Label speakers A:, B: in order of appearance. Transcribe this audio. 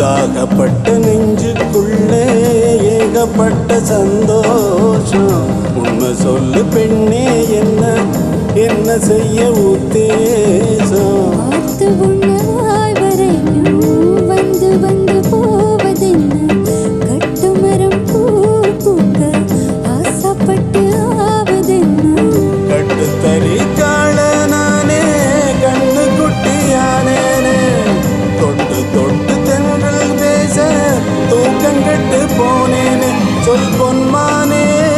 A: தாகப்பட்ட நெஞ்சுக்குள்ளே ஏகப்பட்ட சந்தோஷம். உண்மை சொல்லு பெண்ணே என்ன என்ன செய்ய உத்தேசம்?
B: চৈবন মানে